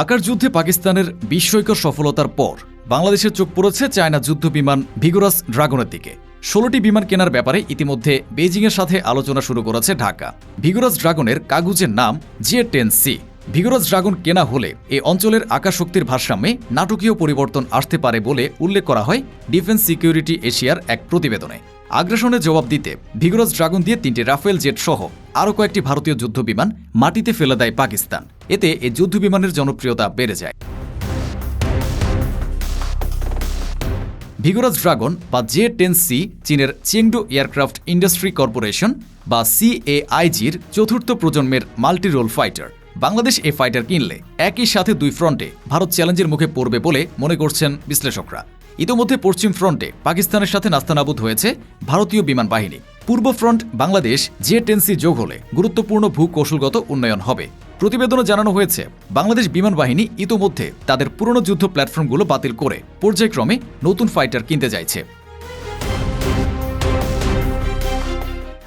আকার যুদ্ধে পাকিস্তানের বিস্ময়কর সফলতার পর বাংলাদেশের চোখ পড়েছে চায়না যুদ্ধ বিমান ভিগোরাস ড্রাগনের দিকে। ষোলোটি বিমান কেনার ব্যাপারে ইতিমধ্যে বেজিংয়ের সাথে আলোচনা শুরু করেছে ঢাকা। ভিগোরাস ড্রাগনের কাগুজের নাম J ten C. Vigorous dragon কেনা হলে এ অঞ্চলের আকাশশক্তির ভারসাম্যে নাটকীয় পরিবর্তন আসতে পারে বলে উল্লেখ করা হয় ডিফেন্স সিকিউরিটি এশিয়ার এক প্রতিবেদনে। আগ্রাসনের জবাব দিতে ভিগোরাস ড্রাগন দিয়ে তিনটি রাফেল জেট সহ আরও কয়েকটি ভারতীয় যুদ্ধবিমান মাটিতে ফেলে দেয় পাকিস্তান। এতে এই যুদ্ধবিমানের জনপ্রিয়তা বেড়ে যায়। ভিগোরাস ড্রাগন বা জে টেন সি চীনের চিংডু এয়ারক্রাফট ইন্ডাস্ট্রি কর্পোরেশন বা সিএআইজির চতুর্থ প্রজন্মের মাল্টি রোল ফাইটার। বাংলাদেশ এ ফাইটার কিনলে একই সাথে দুই ফ্রন্টে ভারত চ্যালেঞ্জের মুখে পড়বে বলে মনে করছেন বিশ্লেষকরা। ইতোমধ্যে পশ্চিম ফ্রন্টে পাকিস্তানের সাথে নাস্তানাবুদ হয়েছে ভারতীয় বিমান বাহিনী। পূর্ব ফ্রন্ট বাংলাদেশ জে টেনসি যোগ হলে গুরুত্বপূর্ণ ভূকৌশলগত উন্নয়ন হবে। প্রতিবেদনে জানানো হয়েছে, বাংলাদেশ বিমান বাহিনী ইতোমধ্যে তাদের পুরনো যুদ্ধ প্ল্যাটফর্মগুলো বাতিল করে পর্যায়ক্রমে নতুন ফাইটার কিনতে চাইছে।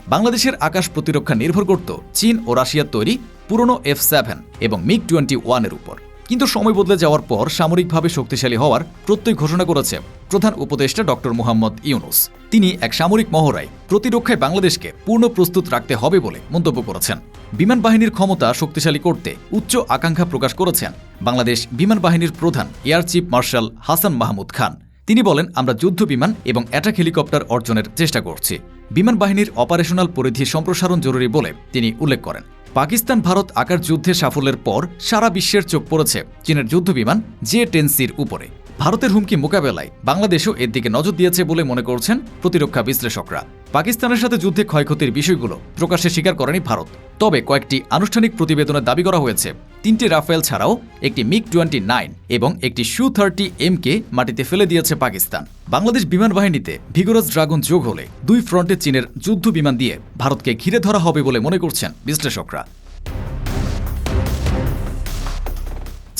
বাংলাদেশের আকাশ প্রতিরক্ষা নির্ভর করত চীন ও রাশিয়ার তৈরি পুরনো এফ সেভেন এবং মিগ টোয়েন্টি ওয়ানের উপর। কিন্তু সময় বদলে যাওয়ার পর সামরিকভাবে শক্তিশালী হওয়ার প্রত্যয় ঘোষণা করেছে প্রধান উপদেষ্টা ডক্টর মোহাম্মদ ইউনুস। তিনি এক সামরিক মহড়ায় প্রতিরক্ষায় বাংলাদেশকে পূর্ণ প্রস্তুত রাখতে হবে বলে মন্তব্য করেছেন। বিমান বাহিনীর ক্ষমতা শক্তিশালী করতে উচ্চ আকাঙ্ক্ষা প্রকাশ করেছেন বাংলাদেশ বিমান বাহিনীর প্রধান air chief marshal Hasan Mahmud Khan. তিনি বলেন, আমরা যুদ্ধ বিমান এবং অ্যাটাক হেলিকপ্টার অর্জনের চেষ্টা করছি। বিমান বাহিনীর অপারেশনাল পরিধি সম্প্রসারণ জরুরি বলে তিনি উল্লেখ করেন। পাকিস্তান ভারত আকার যুদ্ধে সাফল্যের পর সারা বিশ্বের চোখ পড়েছে চীনের যুদ্ধবিমান জে টেনসির উপরে। ভারতের হুমকি মোকাবেলায় বাংলাদেশও এর দিকে নজর দিয়েছে বলে মনে করছেন প্রতিরক্ষা বিশ্লেষকরা। পাকিস্তানের সাথে যুদ্ধে ক্ষয়ক্ষতির বিষয়গুলো প্রকাশ্যে স্বীকার করেনি ভারত। তবে কয়েকটি আনুষ্ঠানিক প্রতিবেদনে দাবি করা হয়েছে, তিনটি রাফেল ছাড়াও একটি মিগ টোয়েন্টি নাইন এবং একটি সু থার্টি এমকে মাটিতে ফেলে দিয়েছে পাকিস্তান। বাংলাদেশ বিমান বাহিনীতে ভিগোরাস ড্রাগন যোগ হলে দুই ফ্রন্টে চীনের যুদ্ধ বিমান দিয়ে ভারতকে ঘিরে ধরা হবে বলে মনে করছেন বিশ্লেষকরা।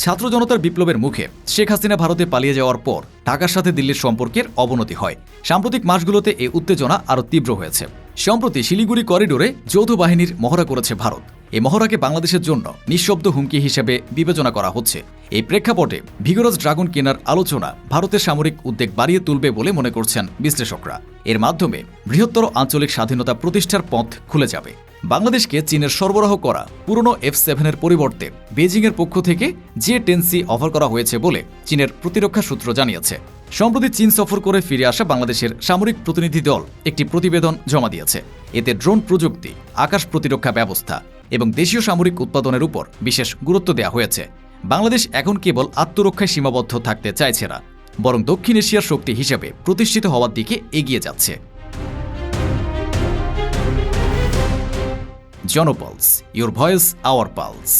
ছাত্র জনতার বিপ্লবের মুখে শেখ হাসিনা ভারতে পালিয়ে যাওয়ার পর ঢাকার সাথে দিল্লির সম্পর্কের অবনতি হয়। সাম্প্রতিক মাসগুলোতে এই উত্তেজনা আরও তীব্র হয়েছে। সম্প্রতি শিলিগুড়ি করিডোরে যৌথ বাহিনীর মহড়া করেছে ভারত। এই মহড়াকে বাংলাদেশের জন্য নিঃশব্দ হুমকি হিসেবে বিবেচনা করা হচ্ছে। এই প্রেক্ষাপটে ভিগোরাস ড্রাগন কেনার আলোচনা ভারতের সামরিক উদ্বেগ বাড়িয়ে তুলবে বলে মনে করছেন বিশ্লেষকরা। এর মাধ্যমে বৃহত্তর আঞ্চলিক স্বাধীনতা প্রতিষ্ঠার পথ খুলে যাবে। বাংলাদেশকে চীনের সরবরাহ করা পুরনো এফ সেভেনের পরিবর্তে বেজিংয়ের পক্ষ থেকে জে টেনসি অফার করা হয়েছে বলে চীনের প্রতিরক্ষা সূত্র জানিয়েছে। সম্প্রতি চীন সফর করে ফিরে আসা বাংলাদেশের সামরিক প্রতিনিধি দল একটি প্রতিবেদন জমা দিয়েছে। এতে ড্রোন প্রযুক্তি, আকাশ প্রতিরক্ষা ব্যবস্থা এবং দেশীয় সামরিক উৎপাদনের উপর বিশেষ গুরুত্ব দেওয়া হয়েছে। বাংলাদেশ এখন কেবল আত্মরক্ষায় সীমাবদ্ধ থাকতে চাইছে না, বরং দক্ষিণ এশিয়ার শক্তি হিসেবে প্রতিষ্ঠিত হওয়ার দিকে এগিয়ে যাচ্ছে। Janpulse your voice our pulse